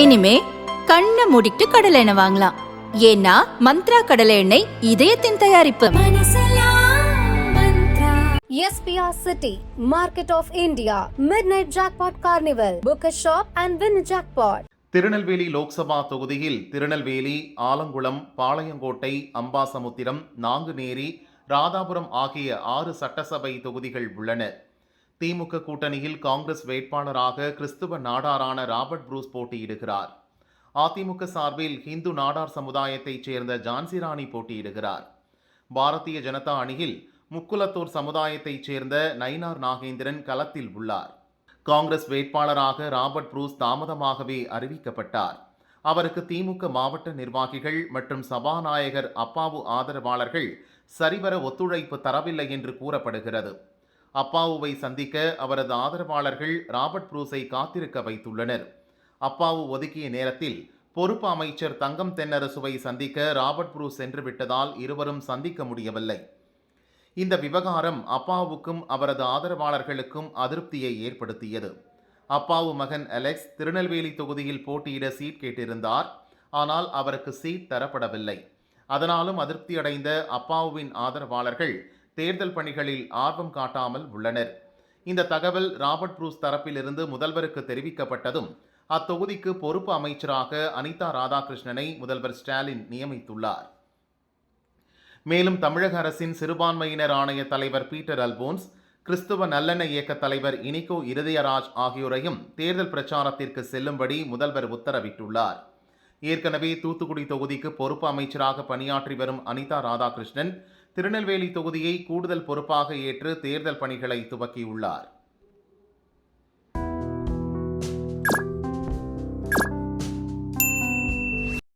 இனிமே கண்ணை மூடிட்டு கடலை எண்ணெய் வாங்கலாம் ஏன்னா மந்த்ரா கடலை எண்ணெய் இதயத்தின் தயாரிப்பு SPR City, Market of India, Midnight Jackpot Carnival. Book a shop and win a jackpot. Tirunelveli Lok Sabha தொகுதியில் திருநெல்வேலி ஆலங்குளம் பாளையங்கோட்டை அம்பாசமுத்திரம் நாங்குநேரி ராதாபுரம் ஆகிய ஆறு சட்டசபை தொகுதிகள் உள்ளன திமுக கூட்டணியில் காங்கிரஸ் வேட்பாளராக கிறிஸ்துவ நாடாரான ராபர்ட் ப்ரூஸ் போட்டியிடுகிறார். அதிமுக சார்பில் ஹிந்து நாடார் சமுதாயத்தைச் சேர்ந்த ஜான்சிராணி போட்டியிடுகிறார். பாரதிய ஜனதா அணியில் முக்குலத்தூர் சமுதாயத்தைச் சேர்ந்த நயினார் நாகேந்திரன் களத்தில் உள்ளார். காங்கிரஸ் வேட்பாளராக ராபர்ட் ப்ரூஸ் தாமதமாகவே அறிவிக்கப்பட்டார். அவருக்கு திமுக மாவட்ட நிர்வாகிகள் மற்றும் சபாநாயகர் அப்பாவு ஆதரவாளர்கள் சரிவர ஒத்துழைப்பு தரவில்லை என்று கூறப்படுகிறது. அப்பாவுவை சந்திக்க அவரது ஆதரவாளர்கள் ராபர்ட் ப்ரூஸை காத்திருக்க வைத்துள்ளனர். அப்பாவு ஒதுக்கிய நேரத்தில் பொறுப்பு அமைச்சர் தங்கம் தென்னரசுவை சந்திக்க ராபர்ட் ப்ரூஸ் சென்று விட்டதால் இருவரும் சந்திக்க முடியவில்லை. இந்த விவகாரம் அப்பாவுக்கும் அவரது ஆதரவாளர்களுக்கும் அதிருப்தியை ஏற்படுத்தியது. அப்பாவு மகன் அலெக்ஸ் திருநெல்வேலி தொகுதியில் போட்டியிட சீட் கேட்டிருந்தார். ஆனால் அவருக்கு சீட் தரப்படவில்லை. அதனாலும் அதிருப்தியடைந்த அப்பாவுவின் ஆதரவாளர்கள் தேர்தல் பணிகளில் ஆர்வம் காட்டாமல் உள்ளனர். இந்த தகவல் ராபர்ட் ப்ரூஸ் தரப்பிலிருந்து முதல்வருக்கு தெரிவிக்கப்பட்டதும் அத்தொகுதிக்கு பொறுப்பு அமைச்சராக அனிதா ராதாகிருஷ்ணனை முதல்வர் ஸ்டாலின் நியமித்துள்ளார். மேலும் தமிழக அரசின் சிறுபான்மையினர் ஆணைய தலைவர் பீட்டர் அல்போன்ஸ் கிறிஸ்துவ நல்லெண்ண இயக்க தலைவர் இனிகோ இருதயராஜ் ஆகியோரையும் தேர்தல் பிரச்சாரத்திற்கு செல்லும்படி முதல்வர் உத்தரவிட்டுள்ளார். ஏற்கனவே தூத்துக்குடி தொகுதிக்கு பொறுப்பு அமைச்சராக பணியாற்றி வரும் அனிதா ராதாகிருஷ்ணன் திருநெல்வேலி தொகுதியை கூடுதல் பொறுப்பாக ஏற்று தேர்தல் பணிகளை துவக்கியுள்ளார்.